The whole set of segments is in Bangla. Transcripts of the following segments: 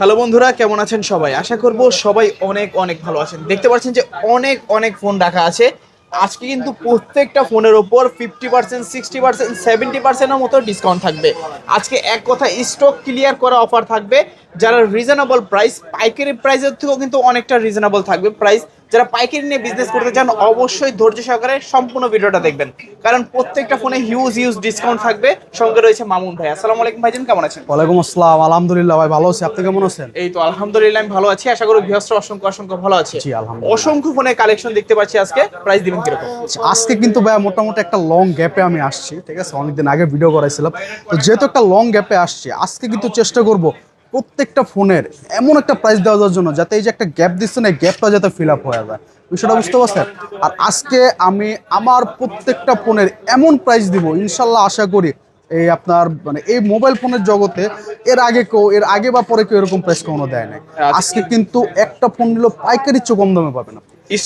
হ্যালো বন্ধুরা, কেমন আছেন সবাই? আশা করব সবাই অনেক অনেক ভালো আছেন। দেখতে পাচ্ছেন যে অনেক অনেক ফোন রাখা আছে। আজকে কিন্তু প্রত্যেকটা ফোনের ওপর fifty percent sixty percent seventy পার্সেন্টের মতো ডিসকাউন্ট থাকবে। আজকে এক কথা স্টক ক্লিয়ার করা অফার থাকবে। যারা রিজনেবল প্রাইস পাইকারি প্রাইসের থেকেও কিন্তু অনেকটা রিজনেবল থাকবে। প্রাইস যারা পাইকারি নিয়ে বিজনেস করতে চান অবশ্যই ধৈর্য সহকারে সম্পূর্ণ ভিডিওটা দেখবেন। কারণ প্রত্যেকটা ফোনে হিউজ হিউজ ডিসকাউন্ট থাকবে। সঙ্গে রয়েছে মামুন ভাই। আসসালামু আলাইকুম ভাইজান কেমন আছেন? ওয়ালাইকুম আসসালাম। আলহামদুলিল্লাহ ভাই ভালো আছি। আপনি কেমন আছেন? এই তো আলহামদুলিল্লাহ আমি ভালো আছি। আশা করি গৃহস্থ অসংখ্য অসংখ্য ভালো আছে। জি, আলহামদুলিল্লাহ। অসংখ্য ফোনে কালেকশন দেখতে পাচ্ছি আজকে। প্রাইস দিবেন কীরকম? আজকে কিন্তু ভাই মোটামুটি একটা লং গ্যাপে আমি আসছি ঠিক আছে? অনেকদিন আগে ভিডিও করাইছিলাম। তো যেহেতু একটা লং গ্যাপে আসছি আজকে কিন্তু চেষ্টা করব প্রত্যেকটা ফোনের এমন একটা প্রাইস দেওয়া যাওয়ার জন্য যাতে এই যে একটা গ্যাপ দিচ্ছে না গ্যাপটা যাতে ফিল আপ হয়ে যায়। বিষয়টা বুঝতে পারছেন? আর আজকে আমি আমার প্রত্যেকটা ফোনের এমন প্রাইস দিব ইনশাল্লাহ আশা করি এই আপনার মানে এই মোবাইল ফোনের জগতে এর আগে কেউ এর আগে বা পরে কেউ এরকম প্রাইস কখনো দেয় নাই। আজকে কিন্তু একটা ফোন নিলেও পাইকারি চেয়ে কম দামে পাবেন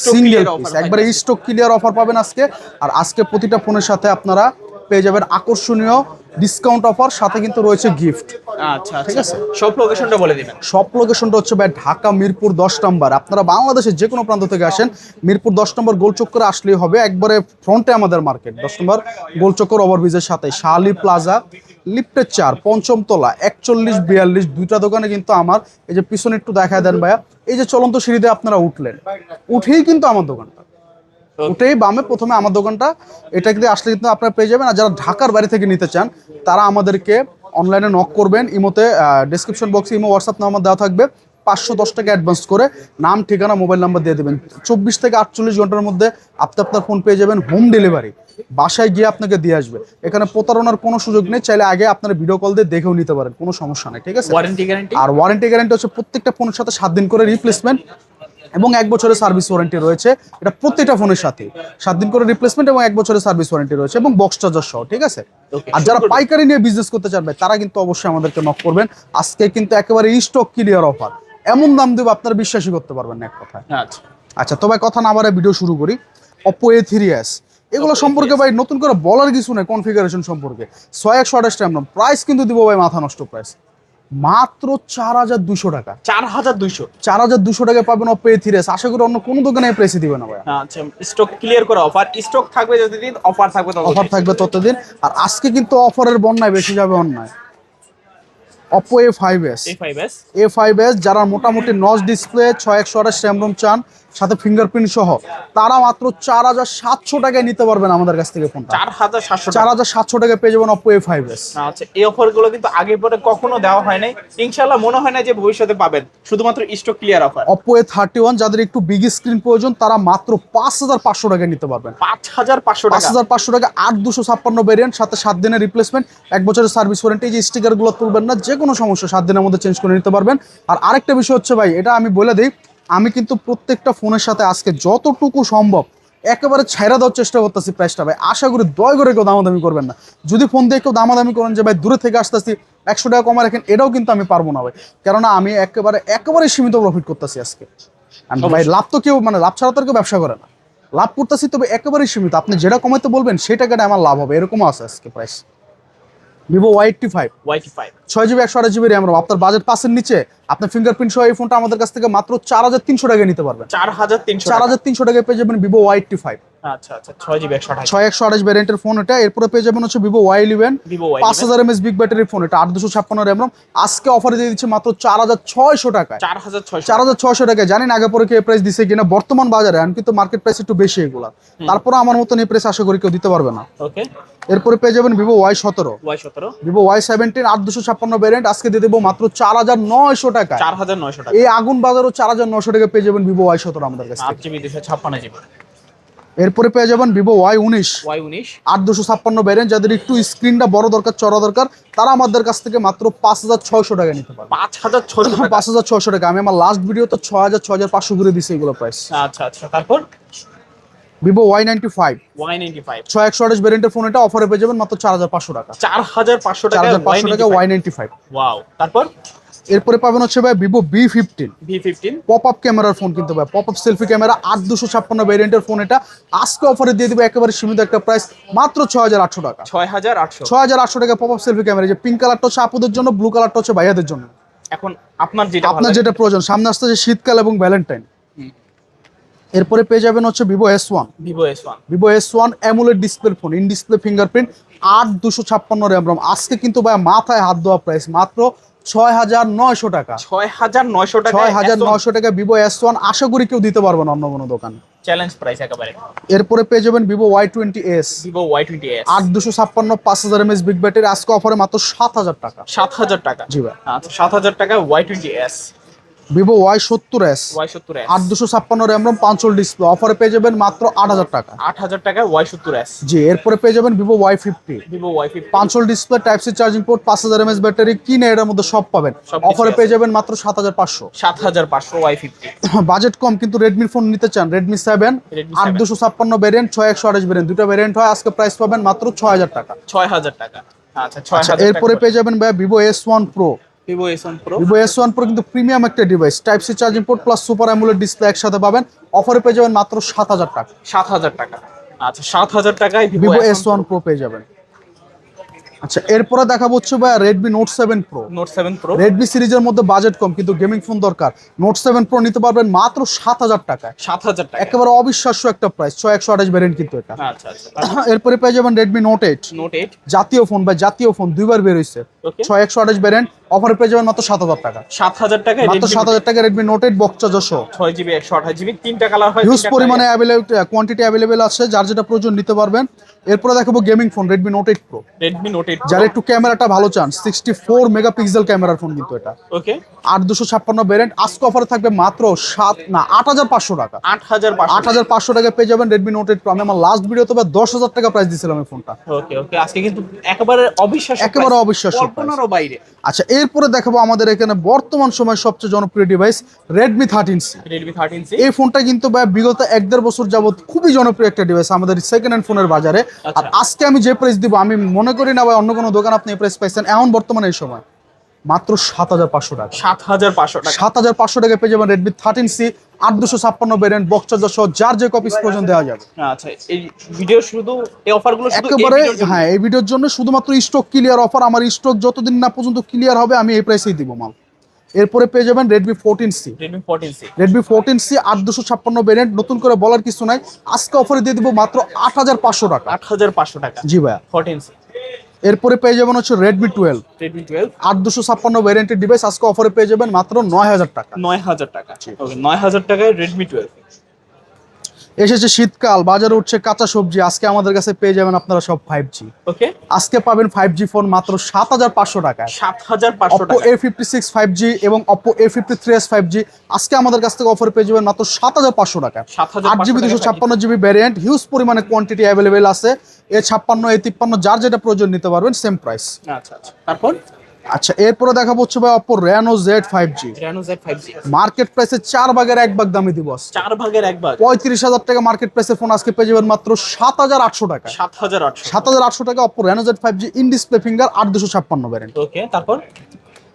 সিঙ্গেল পিস একবারে স্টক ক্লিয়ার অফার পাবেন আজকে। আর আজকে প্রতিটা ফোনের সাথে আপনারা পেয়ে যাবেন আকর্ষণীয় ডিসকাউন্ট অফার সাথে কিন্তু রয়েছে গিফট আচ্ছা ঠিক ঠিক আছে। সব লোকেশনটা বলে দিবেন। সব লোকেশনটা হচ্ছে ভাই ঢাকা মিরপুর দশ নম্বর। আপনারা বাংলাদেশের যে কোনো প্রান্ত থেকে আসেন মিরপুর দশ নম্বর গোলচক্করে আসলেই হবে। একবারে ফ্রন্টে আমাদের মার্কেট দশ নম্বর গোলচক্কর ওভারব্রিজের সাথে। শালি প্লাজা লিফটের চার পঞ্চম তলা একচল্লিশ বিয়াল্লিশ দুইটা দোকানে কিন্তু আমার। এই যে পিছনে একটু দেখায় দেন ভাইয়া। এই যে চলন্ত সিঁড়িতে আপনারা উঠলেন। উঠেই কিন্তু আমার দোকানটা। উঠেই বামে প্রথমে আমার দোকানটা। এটা কিন্তু আসলে কিন্তু আপনারা পেয়ে যাবেন। আর যারা ঢাকার বাড়ি থেকে নিতে চান তারা আমাদেরকে অনলাইনে নক করবেন। ইমোতে ডিসক্রিপশন বক্সে ইমো হোয়াটসঅ্যাপ নাম্বার দেওয়া থাকবে। পাঁচশো দশ টাকা অ্যাডভান্স করে নাম ঠিকানা মোবাইল নাম্বার দিয়ে দেবেন। চব্বিশ থেকে আটচল্লিশ ঘণ্টার মধ্যে আপনি আপনার ফোন পেয়ে যাবেন হোম ডেলিভারি বাসায় গিয়ে আপনাকে দিয়ে আসবে। এখানে প্রতারণার কোনো সুযোগ নেই। চাইলে আগে আপনার ভিডিও কল দিয়ে দেখেও নিতে পারেন। কোনো সমস্যা নেই ঠিক আছে? আর ওয়ারেন্টি গ্যারান্টি হচ্ছে প্রত্যেকটা ফোনের সাথে সাত দিন করে রিপ্লেসমেন্ট এবং এক বছরের সার্ভিস ওয়ারেন্টি রয়েছে। এটা প্রত্যেকটা ফোনের সাথে। সাত দিন করে রিপ্লেসমেন্ট এবং এক বছরের সার্ভিস ওয়ারেন্টি রয়েছে এবং বক্স চার্জার সহ ঠিক আছে? আর যারা পাইকারি নিয়ে বিজনেস করতে চাবে তারা কিন্তু অবশ্যই আমাদেরকে নক করবেন। আজকে কিন্তু একেবারে স্টক ক্লিয়ার অফার এমন দাম দেবো আপনারা বিশ্বাসই করতে পারবেন না এক কথায়। আচ্ছা। আচ্ছা তবে কথা না বারে ভিডিও শুরু করি। অপো এ থ্রি এস এগুলো সম্পর্কে ভাই নতুন করে বলার কিছু নেই কনফিগারেশন সম্পর্কে। ছয় একশো আঠাশ টাইম প্রাইস কিন্তু দিব ভাই মাথা নষ্ট প্রাইস মাত্র চার হাজার দুশো টাকা। চার হাজার দুইশো? চার হাজার দুশো টাকা পাবেন অপো এ থ্রি আশা করি অন্য কোনো দোকানে প্রেসে দিবে না ভাই আচ্ছা স্টক ক্লিয়ার করা অফার স্টক থাকবে যতদিন অফার থাকবে ততদিন। অফার থাকবে ততদিন। আর আজকে কিন্তু অফারের বন্যায় বেশি যাবে অন্যায়। Oppo A five S A five S A five S যারা মোটামুটি নচ ডিসপ্লে ছয় একশো আঠাশ র্যামরোম চান সাথে ফিঙ্গারপ্রিন্ট সহ তারা মাত্র চার হাজার সাতশো টাকায় নিতে পারবেন আমাদের কাছ থেকে ফোনটা চার হাজার সাতশো চার হাজার সাতশো টাকায় পেয়ে যাবেন অপো এ ফাইভ এস আচ্ছা এই অফারগুলো কিন্তু আগে পরে কখনো দেওয়া হয় নাই। ইনশাল্লাহ মনে হয় না যে ভবিষ্যতে পাবেন শুধুমাত্র stock clear offer Oppo A thirty one যাদের একটু বিগ স্ক্রিন প্রয়োজন তারা মাত্র পাঁচ হাজার পাঁচশো টাকায় নিতে পারবেন। পাঁচ হাজার পাঁচশো পাঁচ হাজার পাঁচশো টাকা আট দুশো ছাপ্পান্ন ভেরিয়েন্ট সাথে সাত দিনের রিপ্লেসমেন্ট এক বছরের সার্ভিস ওয়ারেন্টি এই যে স্টিকারগুলো তুলবেন না যে কোনো সমস্যা সাত দিনের মধ্যে চেঞ্জ করে নিতে পারবেন। আর আরেকটা বিষয় হচ্ছে ভাই এটা আমি বলে দিই আমি কিন্তু প্রত্যেকটা ফোনের সাথে আজকে যতটুকু সম্ভব একেবারে ছাইরা দেওয়ার চেষ্টা করতেছি প্রাইসটা ভাই। আশা করি দয় করে কেউ দামাদামি করবেন না। যদি ফোন দিয়ে কেউ দামাদামি করেন যে ভাই দূরে থেকে আসতেছি একশো টাকা কমা রাখেন এটাও কিন্তু আমি পারব না ভাই। কেননা আমি একেবারে একেবারে সীমিত প্রফিট করতেছি আজকে। ভাই লাভ তো কেউ মানে লাভ ছাড়া তো আর কেউ ব্যবসা করে না। লাভ করতেছি তবে একেবারেই সীমিত। আপনি যেটা কমাইতে বলবেন সেই টাকাটা আমার লাভ হবে। এরকমও আছে আজকে price Vivo Y eighty five Y T five ছয় জিবি একশো আঠাশ জিবি র্যাম আপনার বাজেট পাসের নিচে আপনার ফিঙ্গারপ্রিন্ট সহ এই ফোনটা আমাদের কাছ থেকে মাত্র চার হাজার তিনশো টাকায় নিতে পারবেন। চার হাজার তিনশো চার হাজার তিনশো টাকায় পেয়ে যাবেন ভিভো ওয়াই এইটটি ফাইভ আচ্ছা আচ্ছা আঠাশ ভ্যারিয়েন্টের ফোন এটা। এরপরে পেয়ে যাবেন হচ্ছে Vivo Y eleven Vivo Y11 পাঁচ হাজার এমএস বিগ ব্যাটারির ফোন এটা আজকে অফারে দিয়ে দিচ্ছে মাত্র টাকায়। চার হাজার ছয়শো। চার হাজার ছয়শো টাকা জানি না আগে পরে কি প্রাইস দিছে কিনা? বর্তমান বাজারে কিন্তু মার্কেট প্রাইস একটু বেশি এগুলা। তারপরে আমার মতন এই প্রাইস আশা করি কেউ দিতে পারবে না। ওকে এরপরে পেয়ে যাবেন ভিভো ওয়াই সতেরো। ভিভো ওয়াই সেভেন্টিন আট দুশো ছাপ্পান্ন ভ্যারিয়েন্ট আজকে দিয়ে দেবো মাত্র চার হাজার নয়শো টাকা চার হাজার নয়শো টাকা। এই আগুন বাজারও চার হাজার নশো টাকা পেয়ে যাবেন ভিভো ওয়াই সতেরো আমাদের কাছে আট জিবি দুশো ছাপ্পান্ন জিবি এরপরে পেয়ে যাবেন ভিভো ওয়াই উনিশ। ওয়াই উনিশ। আট দুশো ছাপ্পান্ন ভ্যারিয়েন্ট যাদের একটু স্ক্রিনটা বড় দরকার চড়া দরকার তারা আমাদের কাছ থেকে মাত্র পাঁচ হাজার ছয়শো টাকা নিতে পারবে। পাঁচ হাজার ছয়শো টাকা। পাঁচ হাজার ছয়শো টাকা। আমি আমার লাস্ট ভিডিও তো ছয় হাজার ছয় হাজার পাঁচশো করে দিছি এগুলো প্রাইস আচ্ছা আচ্ছা তারপর? Vivo Y ninety five. Y ninety five. ছয় একশো আঠাশ ভ্যারিয়েন্টের ফোন এটা অফারে পেয়ে যাবেন মাত্র চার হাজার পাঁচশো টাকা। চার হাজার পাঁচশো চার হাজার পাঁচশো টাকা ওয়াই নাইনটি ফাইভ। ওয়াও তারপর? এরপরে পাবেন হচ্ছে ভাই Vivo V fifteen pop up ক্যামেরার ফোন কিনতে ভাই পপ আপ সেলফি ক্যামেরা আট দুশো ছাপ্পান্ন ভ্যারিয়েন্টের ফোন এটা। আজকে অফারে দিয়ে দিবে একেবারে সীমিত একটা প্রাইস মাত্র ছয় হাজার আটশো টাকা। ছয় হাজার আটশো। ছয় হাজার আটশো টাকা পপ আপ সেলফি ক্যামেরা যে পিঙ্ক কালারটা হচ্ছে আপুদের জন্য ব্লু কালারটা হচ্ছে ভাইয়াদের জন্য। এখন আপনার যেটা আপনার যেটা প্রয়োজন সামনে আসতেছে শীতকাল এবং ভ্যালেন্টাইন এরপরে পেয়ে যাবেন হচ্ছে Vivo S one Vivo S one Vivo S one AMOLED display phone in display fingerprint আট দুশো ছাপ্পান্ন র্যাম রম আজকে কিন্তু ভাই মাথায় হাত দেওয়া প্রাইস মাত্র ছয় হাজার নয়শো টাকা। ছয় হাজার নয়শো টাকা ছয় হাজার নয়শো টাকা ভিভো এস ওয়ান আশা করি কেউ দিতে পারবে না অন্য কোনো দোকান। চ্যালেঞ্জ প্রাইস একেবারে। এরপরে পেয়ে যাবেন Vivo Y twenty S Vivo Y twenty S আট দুশো ছাপ্পান্ন পাঁচ হাজার এমএস বিগ ব্যাটারি আজকে অফারে মাত্র সাত হাজার টাকা। সাত হাজার টাকা। জি ভাই। আচ্ছা সাত হাজার টাকা Y twenty S Vivo Y সত্তর এস ওয়াই সত্তর এস আট দুশো ছাপ্পান্ন র্যাম রম পাঁচল ডিসপ্লে অফারে পেয়ে যাবেন মাত্র আট হাজার টাকা। আট হাজার টাকা ওয়াই সত্তর এস জি এরপরে পেয়ে যাবেন Vivo Y fifty Vivo Y fifty পাঁচল display type C charging port পাঁচ হাজার এমএস ব্যাটারি কিনে এটার মধ্যে সব পাবেন। অফারে পেয়ে যাবেন মাত্র সাত হাজার পাঁচশো। সাত হাজার পাঁচশো ওয়াই ফিফটি বাজেট কম কিন্তু রেডমির ফোন নিতে চান রেডমি সেভেন আট দুশো ছাপ্পান্ন ভ্যারিয়েন্ট ছয় একশো আঠাশ ভ্যারিয়েন্ট দুটো ভ্যারিয়েন্ট হয় আজকে প্রাইস পাবেন মাত্র ছয় হাজার টাকা। ছয় হাজার টাকা। আচ্ছা আচ্ছা এরপরে পেয়ে যাবেন ভাই Vivo S one pro Vivo S one pro Vivo কিন্তু প্রিমিয়াম একটা device type C charging port plus super AMOLED display একসাথে পাবেন। অফারে পেয়ে যাবেন মাত্র সাত হাজার টাকা। সাত হাজার টাকা। আচ্ছা সাত হাজার টাকায় Vivo Vivo S one pro পেয়ে যাবেন। আচ্ছা এরপরে দেখাবো হচ্ছে ভাই Redmi note seven pro note seven pro Redmi সিরিজের মধ্যে বাজেট কম কিন্তু গেমিং ফোন দরকার। নোট সেভেন প্রো নিতে পারবেন মাত্র সাত হাজার টাকায়। সাত হাজার টাকা একেবারে অবিশ্বাস্য একটা প্রাইস ছয় একশো আঠাশ ভ্যারিয়েন্ট কিন্তু এটা। আচ্ছা আচ্ছা এরপরে পেয়ে যাবেন Redmi note eight note eight জাতীয় ফোন বা জাতীয় ফোন দুইবার বের হয়েছে ছয় একশো আঠাশ ভ্যারিয়েন্ট অফারে পেয়ে যাবেন মাত্র সাত হাজার টাকা। সাত হাজার টাকা মাত্র সাত হাজার টাকা রেডমি নোট এইট বক্সা যশো। ছয় জিবি একশো আঠাশ জিবি তিনটা কালার হয় হিউজ পরিমাণে অ্যাভেলেবল কোয়ান্টিটি অ্যাভেলেবেল আছে যার যেটা প্রয়োজন নিতে পারবেন। এরপরে দেখাবো gaming phone Redmi note eight pro Redmi note eight যারা একটু ক্যামেরাটা ভালো চান সিক্সটি ফোর মেগাপিক্সেল ক্যামেরার ফোন কিন্তু এটা। ওকে আট দুশো ছাপ্পান্ন ভ্যারিয়েন্ট আজকে অফারে থাকবে মাত্র সাত না আট হাজার পাঁচশো টাকা। আট হাজার আট হাজার পাঁচশো টাকা পেয়ে যাবেন রেডমি নোট এইট প্রো আমি আমার লাস্ট ভিডিওতে বা দশ হাজার টাকা প্রাইস দিয়েছিলাম এই ফোনটা ওকে ওকে আজকে কিন্তু একেবারে অবিশ্বাস্য একেবারে অবিশ্বাস্য কল্পনারও বাইরে। আচ্ছা এরপরে দেখাবো আমাদের এখানে বর্তমান সময় সবচেয়ে জনপ্রিয় device Redmi thirteen C Redmi thirteen C এই ফোনটা কিন্তু বিগত এক দেড় বছর যাবত খুবই জনপ্রিয় একটা ডিভাইস আমাদের সেকেন্ড হ্যান্ড ফোনের বাজারে। আর আচ্ছা। আজকে আমি যে প্রাইস দিব আমি মনে করি না ভাই অন্য কোনো দোকান আপনি এই প্রাইস পাইছেন এমন বর্তমানে এই সময়। মাত্র সাত হাজার পাঁচশো টাকা। সাত হাজার পাঁচশো টাকা। সাত হাজার পাঁচশো টাকা পেয়ে যাবেন রেডমি থার্টিন সি আট দুশো ছাপ্পান্ন ভ্যারিয়েন্ট বক্স চার্জার সহ যার যে কপিস প্রয়োজন দেওয়া যাবে। আচ্ছা এই ভিডিও শুধু এই অফারগুলো শুধু একেবারে জন্য। হ্যাঁ এই ভিডিওর জন্য শুধুমাত্র স্টক ক্লিয়ার অফার আমার স্টক যতদিন না পর্যন্ত ক্লিয়ার হবে আমি এই প্রাইসেই দিব মাল। এরপরে পেয়ে যাবেন Redmi fourteen C Redmi fourteen C Redmi fourteen C আট দুশো ছাপ্পান্ন ভ্যারিয়েন্ট নতুন করে বলার কিছু নাই। আজকে অফারে দিয়ে দিব মাত্র আট হাজার পাঁচশো টাকা। আট হাজার পাঁচশো টাকা। জি ভাইয়া। ফোরটিন সি এরপরে পেয়ে যাবেন হচ্ছে রেডমি টুয়েলভ রেডমি টুয়েলভ আট দুশো ছাপ্পান্ন ভ্যারিয়েন্টের ডিভাইস আজকে অফারে পেয়ে যাবেন মাত্র নয় হাজার টাকা। নয় হাজার টাকা। ওকে নয় হাজার টাকায় রেডমি টুয়েলভ এসেছে শীতকাল বাজারে উঠছে কাঁচা সবজি আজকে আমাদের কাছে পেয়ে যাবেন আপনারা সব ফাইভ জি ওকে আজকে পাবেন ফাইভ জি ফোন মাত্র সাত হাজার পাঁচশো টাকায়। সাত হাজার পাঁচশো অপো টাকা A fifty six five G এবং Oppo A fifty three S five G আজকে আমাদের কাছ থেকে অফার পেয়ে যাবেন মাত্র সাত হাজার পাঁচশো টাকা 7,500 আট জিবি দুশো টাকা ছাপ্পান্ন জিবি ভ্যারিয়েন্ট হিউজ পরিমাণে কোয়ান্টিটি অ্যাভেলেবেল আছে। এ ছাপ্পান্ন এ তিপ্পান্ন যার যেটা প্রয়োজন নিতে পারবেন সেম প্রাইস আচ্ছা আচ্ছা। তারপর? আচ্ছা এরপরে দেখাবো হচ্ছে ভাই Oppo Reno Z five G Reno Z five G market প্রাইসে চার ভাগের এক ভাগ দামে দিব চার ভাগের এক ভাগ? পঁয়ত্রিশ হাজার টাকা মার্কেট প্রাইসের ফোন আজকে পেয়ে যাবেন মাত্র সাত হাজার আটশো টাকা। সাত হাজার আটশো সাত হাজার আটশো টাকা Oppo Reno Z five G in display finger আট দুশো ছাপ্পান্ন ওকে তারপর?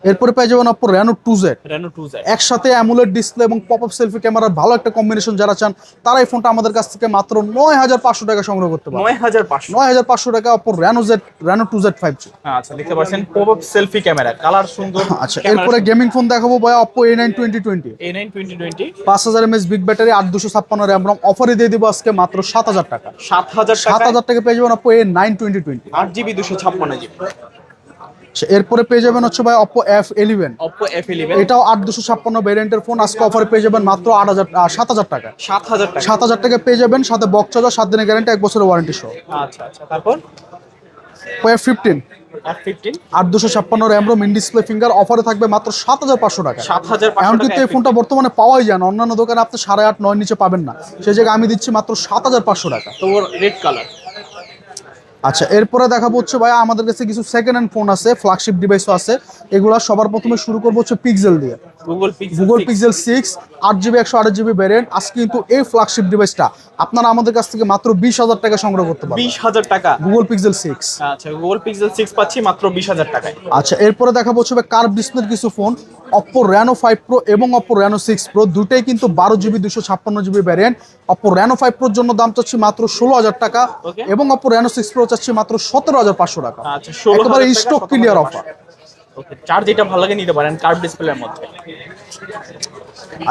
এরপরে পেয়ে যাবেন Oppo Reno two Z Reno two Z একসাথে অ্যামুলেট ডিসপ্লে এবং পপ আপ সেলফি ক্যামেরার ভালো একটা কম্বিনেশন যারা চান তারা এই ফোনটা আমাদের কাছ থেকে মাত্র নয় হাজার পাঁচশো টাকা সংগ্রহ করতে পারে নয় হাজার পাঁচশো। নয় হাজার পাঁচশো টাকা Oppo Reno Z Reno two Z five G আচ্ছা দেখতে পাচ্ছেন pop up selfie camera colour সুন্দর। আচ্ছা এরপরে গেমিং ফোন দেখাবো ভাই Oppo A nine twenty twenty A nine twenty twenty পাঁচ হাজার এমএস বিগ ব্যাটারি আট দুশো ছাপ্পান্ন র্যাম রম অফারে দিয়ে দিব আজকে মাত্র সাত হাজার টাকা। সাত হাজার সাত টাকা হাজার টাকা পেয়ে যাবেন Oppo A nine twenty twenty আট জিবি দুশো ছাপ্পান্ন জিবি এরপরে পেয়ে যাবেন হচ্ছে ভাই Oppo F eleven Oppo F eleven এটাও আট দুশো ছাপ্পান্ন ভ্যারিয়েন্টের ফোন আজকে অফারে পেয়ে যাবেন মাত্র আট হাজার সাত হাজার টাকা। সাত হাজার টাকা। সাত হাজার টাকা পেয়ে যাবেন সাথে বক্স চার্জার সাত দিনের গ্যারান্টি এক বছরের ওয়ারেন্টি সহ। আচ্ছা আচ্ছা। তারপর? এফ ফিফটিন আট দুশো ছাপ্পান্ন র্যাম রোম ডিসপ্লে ফিঙ্গার অফারে থাকবে মাত্র সাত হাজার পাঁচশো টাকা। কিন্তু এই ফোনটা বর্তমানে পাওয়াই যায় না। অন্যান্য দোকানে আপনি সাড়ে আট নয় নিচে পাবেন না। সেই জায়গায় আমি দিচ্ছি মাত্র সাত হাজার পাঁচশো টাকা। তো রেড কালার আচ্ছা এরপরে দেখাবো হচ্ছে ভাই আমাদের কাছে কিছু সেকেন্ড হ্যান্ড ফোন আছে ফ্ল্যাগশিপ ডিভাইসও আছে। এগুলো সবার প্রথমে শুরু করব হচ্ছে পিক্সেল দিয়ে। গুগল পিক্সেল সিক্স আট জিবি একশো আট জিবি ভ্যারিয়েন্ট আজকে কিন্তু এই ফ্ল্যাগশিপ ডিভাইসটা আপনারা আমাদের কাছ থেকে মাত্র বিশ হাজার টাকা সংগ্রহ করতে পারবেন। বিশ হাজার টাকা। গুগল পিক্সেল সিক্স আচ্ছা গুগল পিক্সেল সিক্স পাচ্ছি মাত্র বিশ হাজার টাকায়। আচ্ছা এরপরে হচ্ছে কার্ভ ডিসপ্লের কিছু phone Oppo Reno five pro এবং অপো র্যানো সিক্স প্রো দুটোই কিন্তু বারো জিবি দুশো ছাপ্পান্ন GB variant Oppo Reno five প্রোর জন্য দাম চাচ্ছি মাত্র ষোলো হাজার টাকা এবং অপো র্যানো সিক্স প্রো চাচ্ছি মাত্র সতেরো হাজার পাঁচশো টাকা। আচ্ছা একেবারে স্টক ক্লিয়ার অফার ওকে চার যেটা ভালো লাগে নিতে পারেন কার্ভ ডিসপ্লের মধ্যে।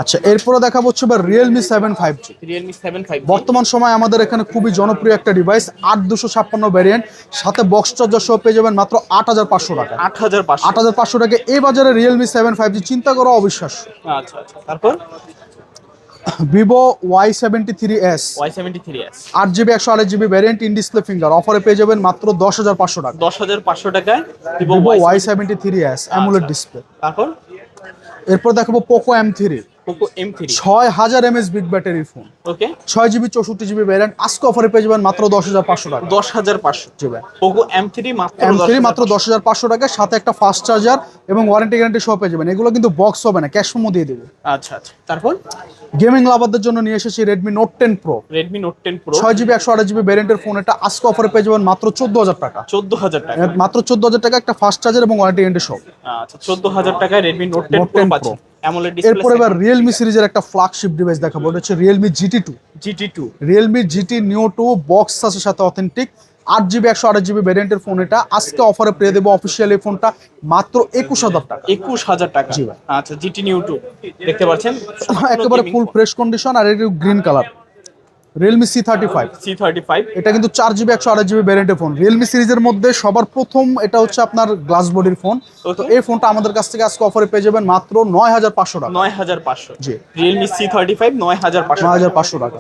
আচ্ছা এরপরে দেখাবো হচ্ছে বা Realme seven five G Realme seven five বর্তমান সময় আমাদের এখানে খুবই জনপ্রিয় একটা ডিভাইস আট দুশো ছাপ্পান্ন ভ্যারিয়েন্ট সাথে বক্স চার্জার সহ পেয়ে যাবেন মাত্র আট হাজার পাঁচশো টাকা। আট হাজার পাঁচশো। আট হাজার পাঁচশো টাকা এই বাজারে রিয়েলমি সেভেন ফাইভ জি চিন্তা করো অবিশ্বাস্য। আচ্ছা আচ্ছা। তারপর? Vivo Y seventy three S Y seventy three S আট জিবি একশো আট GB variant in display finger অফারে পেয়ে যাবেন মাত্র দশ হাজার পাঁচশো টাকা। দশ হাজার পাঁচশো টাকায় Vivo Y seventy three S AMOLED display তারপর? এরপর দেখাবো Poco M three Poco M three ছয় হাজার MS big battery phone okay ছয় জিবি চৌষট্টি জিবি ভ্যারিয়েন্ট আজকে অফারে পেয়ে যাবেন মাত্র দশ হাজার পাঁচশো টাকা। দশ হাজার পাঁচশো। জি ভাই। পোকো এম থ্রি মাত্র এম থ্রি মাত্র দশ হাজার পাঁচশো টাকা সাথে একটা ফাস্ট চার্জার এবং ওয়ারেন্টি গ্যারান্টি সহ পেয়ে যাবেন। এগুলো কিন্তু বক্স হবে না ক্যাশ মোমো দিয়ে দেবো। আচ্ছা আচ্ছা। তারপর? গেমিং লাভারদের জন্য নিয়ে এসেছি Redmi note ten pro Redmi note ten pro ছয় জিবি একশো আট জিবি ভ্যারিয়েন্টের ফোন এটা আজকে অফারে পেয়ে যাবেন মাত্র চোদ্দ হাজার টাকা। চোদ্দ হাজার টাকা। মাত্র চোদ্দ হাজার টাকা একটা ফাস্ট চার্জার এবং ওয়ারেন্টি গ্যারান্টি সহ। আচ্ছা চোদ্দ হাজার টাকায় রেডমি নোট টেন প্রো 10 পাচ্ছি ডিসপ্লে এরপর এবার রিয়েলমি সিরিজের একটা ফ্ল্যাগশিপ ডিভাইস দেখাবো। এটা হচ্ছে two GT two Realme GT neo two box আছে সাথে অথেন্টিক আট জিবি একশো আট জিবি ভ্যারিয়েন্টের ফোন এটা। আজকে অফারে পেয়ে দেবো অফিসিয়াল এই ফোনটা মাত্র একুশ হাজার টাকা। একুশ হাজার টাকা। জি ভাই। আচ্ছা জিটি নিউ টু দেখতে পাচ্ছেন? একেবারে ফুল ফ্রেশ কন্ডিশন আর এটা green colour Realme C thirty five C thirty five এটা কিন্তু চার জিবি একশো আট জিবি ভ্যারিয়েন্টের ফোন রিয়েলমি সিরিজের মধ্যে সবার প্রথম এটা হচ্ছে আপনার গ্লাস বডির ফোন তো এই ফোনটা আমাদের কাছ থেকে আজকে অফারে পেয়ে যাবেন মাত্র নয় হাজার পাঁচশো টাকা। নয় হাজার পাঁচশো। জি। রিয়েলমি সি থার্টি ফাইভ নয় হাজার পাঁচশো নয় হাজার পাঁচশো টাকা।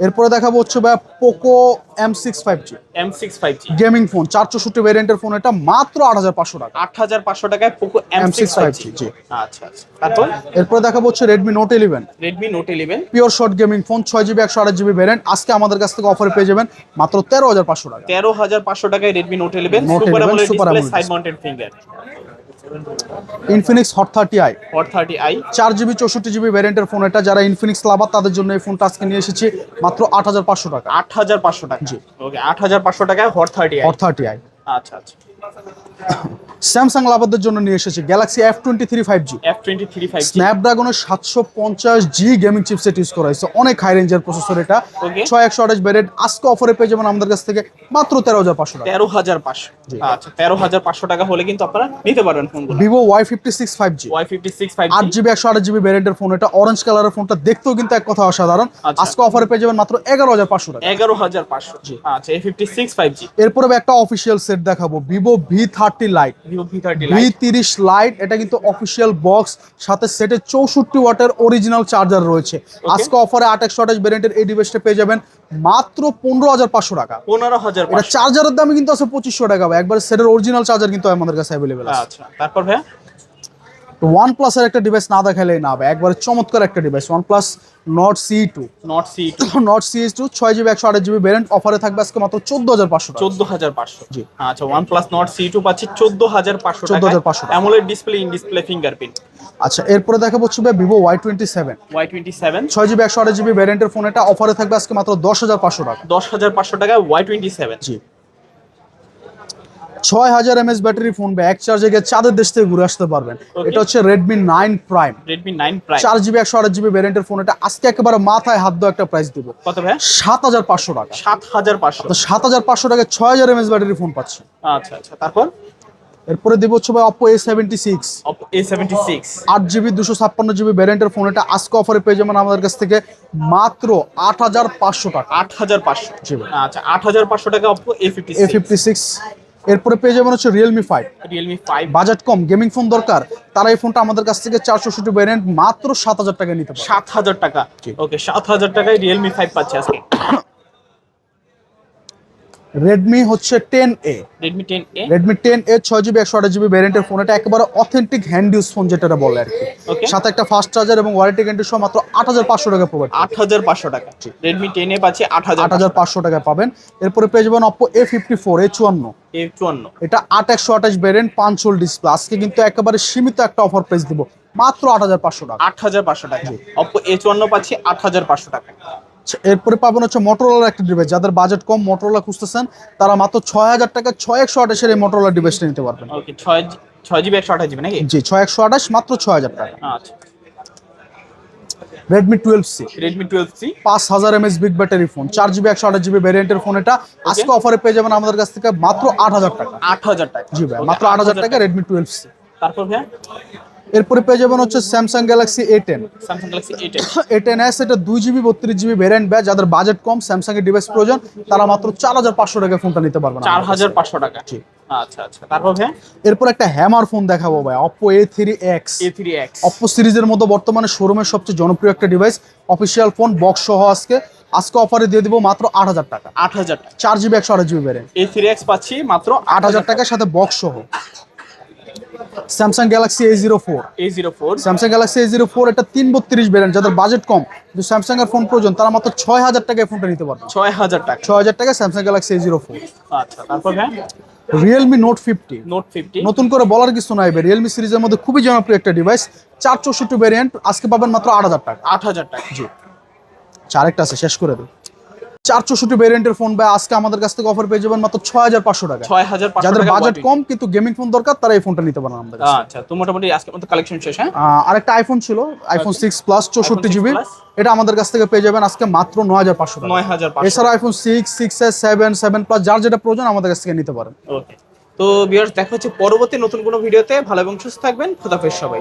এরপরে দেখাবো হচ্ছে ভাই Poco M six five G M six five G gaming phone চার চৌষট্টি ভ্যারিয়েন্টের ফোন এটা মাত্র আট হাজার পাঁচশো টাকা। আট হাজার পাঁচশো টাকায় Poco M six five G জি। আচ্ছা আচ্ছা। তারপর? এরপরে দেখাবো হচ্ছে Redmi note eleven Redmi note eleven pure short gaming phone ছয় জিবি একশো আট জিবি ভ্যারিয়েন্ট আজকে আমাদের কাছ থেকে অফারে পেয়ে যাবেন মাত্র তেরো হাজার পাঁচশো টাকা। তেরো হাজার পাঁচশো টাকায় Redmi note eleven super 11 AMOLED Super display AMOLED side mounted finger Infinix hot thirty i hot thirty i চার জিবি চৌষট্টি জিবি ভ্যারিয়েন্টের ফোন এটা যারা ইনফিনিক্স লাভার তাদের জন্য এই ফোনটা আজকে নিয়ে এসেছি মাত্র আট হাজার পাঁচশো টাকা। আট হাজার পাঁচশো টাকা। জি। ওকে আট হাজার পাঁচশো টাকায় hot thirty hot thirty i আচ্ছা আচ্ছা। স্যামসাং লাভারদের জন্য নিয়ে এসেছি galaxy F twenty three five G F twenty three five স্ন্যাপড্রাগনের সাতশো পঞ্চাশ জি গেমিং চিপসেট ইউজ করা হয়েছে। অনেক হাই রেঞ্জের প্রসেসর এটা. ছয় একশো আঠাশ ভ্যারিয়েন্ট আজকে অফারে পেয়ে যাবেন আমাদের কাছ থেকে মাত্র তেরো হাজার পাঁচশো টাকা। তেরো হাজার পাঁচশো। আচ্ছা তেরো হাজার পাঁচশো টাকা হলে কিন্তু আপনারা নিতে পারবেন ফোনগুলো। Vivo Y fifty six five G Y fifty six five আট জিবি একশো আট জিবি ভ্যারিয়েন্টের ফোন এটা। অরেঞ্জ কালারের ফোনটা দেখতেও কিন্তু এক কথা অসাধারণ। আচ্ছা। আজকে অফারে পেয়ে যাবেন মাত্র এগারো হাজার পাঁচশো টাকা। এগারো হাজার পাঁচশো। আচ্ছা A fifty six five G এরপরে একটা অফিসিয়াল সেট দেখাবো। Vivo V thirty lite V তিরিশ লাইট এটা কিন্তু অফিসিয়াল বক্স সাথে সেটে চৌষট্টি ওয়াটের অরিজিনাল চার্জার রয়েছে। আজকে অফারে একশো আঠাশ ভ্যারিয়েন্টের এই ডিভাইসটা পেয়ে যাবেন মাত্র পনেরো হাজার পাঁচশো টাকা। পনেরো হাজার এটা চার্জারের দামে কিন্তু আছে পঁচিশশো টাকা ভাই। একবার সেটের অরিজিনাল চার্জার কিন্তু আমাদের কাছে অ্যাভেলেবেল আছে। তারপর তারপর ভাইয়া ওয়ান প্লাসের একটা ডিভাইস না দেখালেই না হবে। একবারে চমৎকার একটা device OnePlus Nord C two Nord C two Nord C two ছয় জিবি একশো আঠাশ জিবি ভ্যারিয়েন্ট অফারে থাকবে আজকে মাত্র চোদ্দ হাজার পাঁচশো চোদ্দ হাজার পাঁচশো। জি। আচ্ছা OnePlus Nord C two পাচ্ছি চোদ্দ হাজার পাঁচশো চোদ্দ হাজার পাঁচশো AMOLED display in display fingerprint আচ্ছা এরপরে দেখা হচ্ছে Vivo Y twenty seven Y twenty seven ছয় জিবি একশো আঠাশ জিবি ভ্যারিয়েন্টের ফোন এটা অফারে থাকবে আজকে মাত্র দশ হাজার পাঁচশো টাকা। দশ হাজার পাঁচশো টাকা ওয়াই টোয়েন্টি সেভেন জি। ছয় হাজার এমএস ব্যাটারি ফোন বা এক চার্জে গিয়ে চাঁদের দেশ থেকে ঘুরে আসতে পারবেন। এটা হচ্ছে Redmi nine prime Redmi nine prime চার জিবি একশো আঠাশ জিবি ভ্যারিয়েন্টের ফোন এটা আজকে একেবারে মাথায় হাত দেওয়া একটা প্রাইস দিব। কত ভাইয়া সাত হাজার পাঁচশো টাকা। সাত হাজার পাঁচশো। সাত হাজার পাঁচশো টাকায় ছয় হাজার এমএস ব্যাটারি ফোন পাচ্ছি। আচ্ছা আচ্ছা। তারপর? এরপরে দিব হচ্ছে ভাই Oppo A seventy six A seventy six আট জিবি দুশো ছাপ্পান্ন জিবি ভ্যারিয়েন্টের ফোন এটা আজকে অফারে পেয়ে যাবেন আমাদের কাছ থেকে মাত্র আট হাজার পাঁচশো টাকা। আট হাজার পাঁচশো। ভাই। আচ্ছা আট হাজার পাঁচশো টাকা Oppo A fifty A fifty six এরপরে পেয়ে যাবেন হচ্ছে Realme five Realme five budget কম গেমিং ফোন দরকার। তারা এই ফোনটা আমাদের কাছ থেকে চারশো ষাট ভ্যারিয়েন্ট মাত্র সাত হাজার টাকা নিতে পারে সাত হাজার টাকা। ওকে সাত হাজার টাকায় রিয়েলমি ফাইভ পাচ্ছে আজকে। রেডমি হচ্ছে ten A Redmi ten A Redmi ten A ছয় জিবি একশো আঠাশ জিবি ভ্যারিয়েন্টের ফোন এটা একেবারে অথেন্টিক হ্যান্ড ইউজ ফোন যেটা বলে আর কি। সাথে একটা ফাস্ট চার্জার এবং ওয়ারেন্টি গ্যারান্টি সহ মাত্র আট হাজার পাঁচশো টাকা প্রোভাইড আট হাজার পাঁচশো টাকা। রেডমি টেন এ পাচ্ছে আট হাজার আট হাজার পাঁচশো টাকা পাবেন। এরপরে পেয়ে যাবেন Oppo A fifty four A চুয়ান্ন। এ চুয়ান্ন। এটা আট একশো আঠাশ ভ্যারিয়েন্ট পাঁচ হোল ডিসপ্লে আজকে কিন্তু একেবারে সীমিত একটা অফার প্রাইস দিব। মাত্র আট হাজার পাঁচশো টাকা। আট হাজার পাঁচশো টাকা। অপো এ চুয়ান্ন পাচ্ছি আট হাজার পাঁচশো টাকা এরপরে পাবেন হচ্ছে মোটরোলার একটা ডিভাইস যাদের বাজেট কম মোটরোলা খুঁজতেছেন তারা মাত্র ছয় হাজার টাকা ছয় একশো আঠাশের এই মোটরোলা ডিভাইসটা নিতে পারবেন। ছয় জিবি একশো আঠাশ জিবি নাকি? জি ছয় একশো আঠাশ মাত্র ছয় হাজার টাকা। আচ্ছা। Redmi twelve C Redmi twelve C পাঁচ হাজার এমএস বিগ ব্যাটারি ফোন চার জিবি একশো আঠাশ জিবি ভ্যারিয়েন্টের ফোন এটা। আজকে অফারে পেয়ে যাবেন আমাদের কাছ থেকে মাত্র আট হাজার টাকা। আট হাজার টাকা। জি ভাই মাত্র আট হাজার টাকা রেডমি টুয়েলভ সি তারপর ভাইয়া? এরপরে পেয়ে যাবেন হচ্ছে Samsung Galaxy A ten A ten S এটা দুই জিবি বত্রিশ জিবি ভ্যারিয়েন্ট ব্যাচ যাদের বাজেট কম স্যামসাং এর ডিভাইস প্রয়োজন তারা মাত্র চার হাজার পাঁচশো টাকা ফোনটা নিতে পারবেন চার হাজার পাঁচশো টাকা। আচ্ছা আচ্ছা। তারপর এরপর একটা হ্যামার ফোন দেখাবো ভাই Oppo A three X A three X Oppo সিরিজের মতো বর্তমানে শোরুমের সবচেয়ে জনপ্রিয় একটা ডিভাইস অফিসিয়াল ফোন বক্স সহ আজকে। আজকে অফারে দিয়ে দিব মাত্র আট হাজার টাকা। আট হাজার চার জিবি একশো আট GB variant A three X পাচ্ছি মাত্র আট হাজার টাকার সাথে বক্স সহ। Samsung Galaxy A zero four A zero four Samsung Galaxy A zero four এটা তিন বত্রিশ ভ্যারিয়েন্ট যাদের বাজেট কম। কিন্তু স্যামসাং এর ফোন প্রয়োজন তারা মাত্র ছয় হাজার টাকায় ফোনটা নিতে পারবে। ছয় হাজার টাকা। ছয় হাজার টাকা Samsung Galaxy A zero four আচ্ছা তারপর Realme note fifty note fifty নতুন করে বলার কিছু নাই রিয়েলমি সিরিজের মধ্যে খুবই জনপ্রিয় একটা ডিভাইস চার চৌষট্টি ভ্যারিয়েন্ট আজকে পাবেন মাত্র আট হাজার টাকা। আট হাজার টাকা। জি। চারেকটা আছে শেষ করে দিই। চার চৌষট্টি ভ্যারিয়েন্টের ফোন ভাই আজকে আমাদের কাছ থেকে অফার পেয়ে যাবেন মাত্র ছয় হাজার পাঁচশো টাকা। ছয় হাজার পাঁচশো যাদের বাজেট কম কিন্তু গেমিং ফোন দরকার তারা এই ফোনটা নিতে পারেন আমাদের আচ্ছা তো মোটামুটি আজকের মতো কালেকশন শেষ হ্যাঁ? আরেকটা আইফোন ছিল আইফোন সিক্স প্লাস চৌষট্টি জিবি এটা আমাদের কাছ থেকে পেয়ে যাবেন আজকে মাত্র নয় হাজার পাঁচশো নয় হাজার এছাড়া iPhone six six S seven seven plus যার যেটা প্রয়োজন আমাদের কাছ থেকে নিতে পারেন। ওকে তো বিয়ার্স দেখা হচ্ছে পরবর্তী নতুন কোনো ভিডিওতে ভালো এবং সুস্থ থাকবেন। খোদাফেজ সবাই